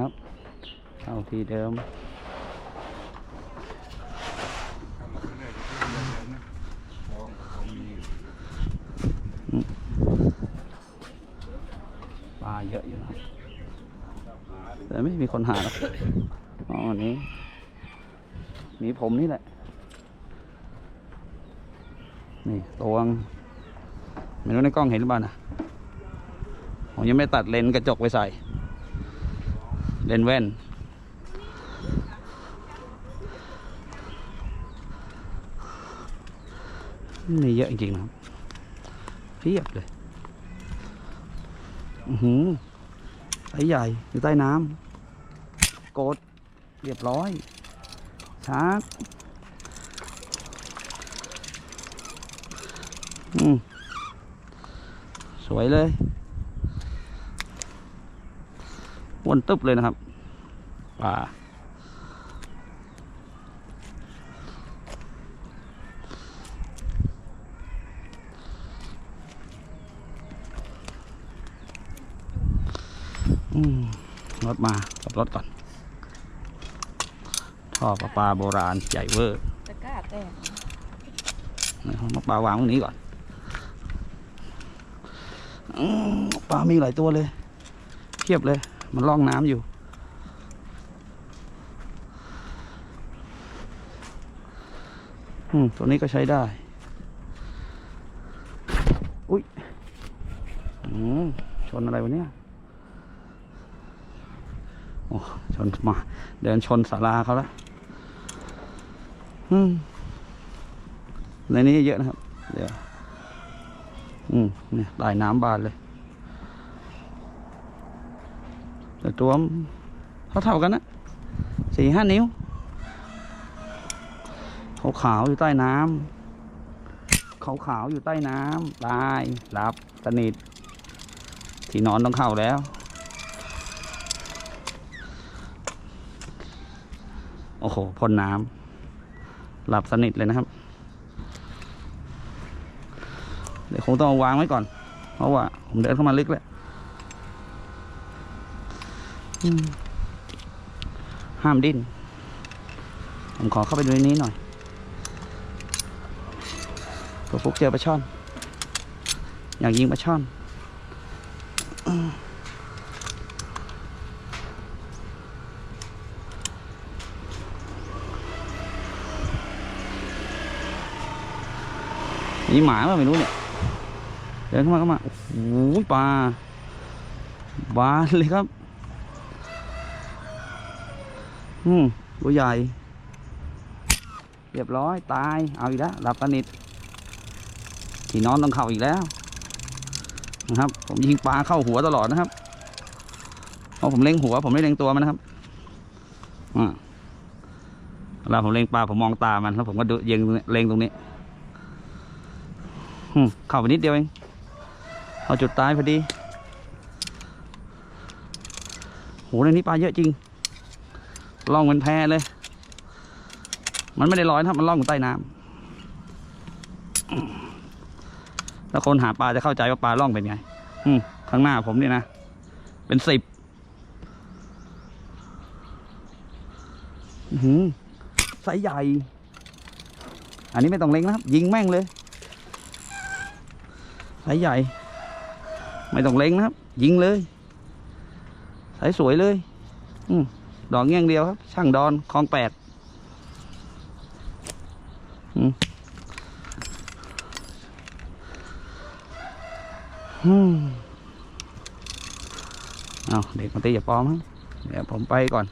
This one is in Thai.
ครับเข้าที่เดิมปลาเยอะอยู่นะแต่ไม่มีคนหาหรอกอ๋ออันนี้มีผมนี่แหละ นี่ตวงไม่รู้ในกล้องเห็นหรือเปล่านะผมยังไม่ตัดเลนส์กระจกไปใส่ เลนแว่น นี่เยอะจริงๆนะครับเพียบเลยอือหือไซใหญ่อยู่ใต้น้ำโกดเรียบร้อยชาร์จอืมสวยเลย อ้วนตึบเลยนะครับป่าอืมรถมากับรถก่อน ท่อประปาโบราณใหญ่เวอร์ตะกร้าแตกนะครับมาปลาวางตรงนี้ก่อนอืมปลามีหลายตัวเลยเทียบเลย มันล่องน้ำอยู่ อืม ตัวนี้ก็ใช้ได้ อุ้ย อืม ชนอะไรวะเนี่ย โอ้ ชนมา เดินชนศาลาเขาแล้ว อืม ในนี้เยอะนะครับ เดี๋ยว อืม เนี่ยลายน้ำบานเลย แตัวมเท่าเท่าๆกันนะสี่ห้านิ้วขาวขาวอยู่ใต้น้ำขาวขาวอยู่ใต้น้ำตายหลับสนิทที่นอนต้องเข้าแล้ว โอ้โหพ่นน้ำหลับสนิทเลยนะครับ เดี๋ยวคงต้องวางไว้ก่อน เพราะว่าผมเดินเข้ามาลึกแล้ว ห้ามดิ้น ผมขอเข้าไปดูในนี้หน่อยตัวฟุกเจอปลาช่อน อยากยิงปลาช่อนอืมมีหมาป่ะไม่รู้เนี่ย เดินเข้ามาเข้ามา โอ้โหปลาบานเลยครับ อืมตัวใหญ่ เรียบร้อยตาย เอาอีกแล้วหลับสนิทที่นอนต้องเข้าอีกแล้วนะครับ ผมยิงปลาเข้าหัวตลอดนะครับเพราะผมเล็งหัว ผมไม่เล็งตัวมันนะครับอ่าเวลาผมเล็งปลาผมมองตามันแล้วผมก็ดูยิงเล็งตรงนี้เข้าไปนิดเดียวเองเอาจุดตายพอดีโหในนี้ปลาเยอะจริง ล่องเป็นแพเลย มันไม่ได้ลอยนะครับมันล่องอยู่ใต้น้ำแล้วคนหาปลาจะเข้าใจว่าปลาล่องเป็นไง อืมข้างหน้าผมนี่นะ เป็นสิบหือไซส์ใหญ่ อันนี้ไม่ต้องเล็งนะครับ ยิงแม่งเลยสายใหญ่ ไม่ต้องเล็งนะครับ ยิงเลยสายสวยเลย อืม ดอกเงี้ยงเดียวครับ ช่างดอนคลองแปดอืมเอาเด็กมาตีอย่าปลอมเดี๋ยวผมไปก่อน